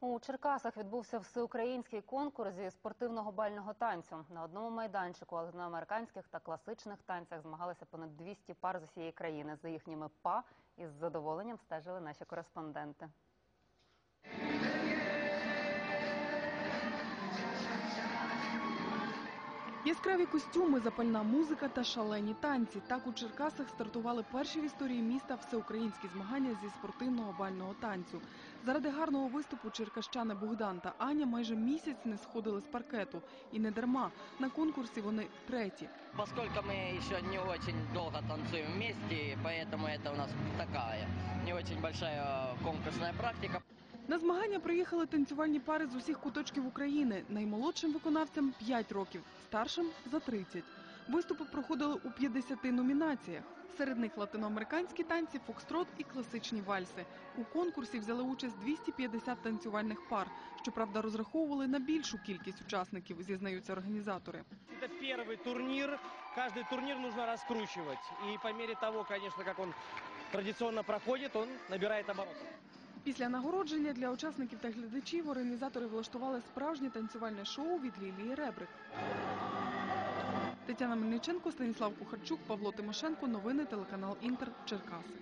У Черкасах відбувся всеукраїнський конкурс зі спортивного бального танцю. На одному майданчику латиноамериканських та класичних танцях змагалися понад 200 пар з усієї країни. За їхніми па із задоволенням стежили наші кореспонденти. Яскраві костюми, запальна музика та шалені танці. Так у Черкасах стартували перші в історії міста всеукраїнські змагання зі спортивного бального танцю. Заради гарного виступу черкащани Богдан та Аня майже місяць не сходили з паркету. І не дарма. На конкурсі вони треті. Поскольку мы еще не очень долго танцуем вместе, поэтому это у нас такая не очень большая конкурсная практика. На змагання приїхали танцювальні пари з усіх куточків України. Наймолодшим виконавцям 5 років, старшим за 30. Виступи проходили у 50 номінаціях. Серед них латиноамериканські танці, фокстрот і класичні вальси. У конкурсі взяли участь 250 танцювальних пар. Щоправда, розраховували на більшу кількість учасників, зізнаються організатори. Это первый турнир. Каждый турнир нужно раскручивать. И по мере того, конечно, как он традиционно проходит, он набирает обороты. Після нагородження для учасників та глядачів організатори влаштували справжнє танцювальне шоу від Лілії Ребрик. Тетяна Мельниченко, Станіслав Кухарчук, Павло Тимошенко. Новини телеканал Інтер. Черкаси.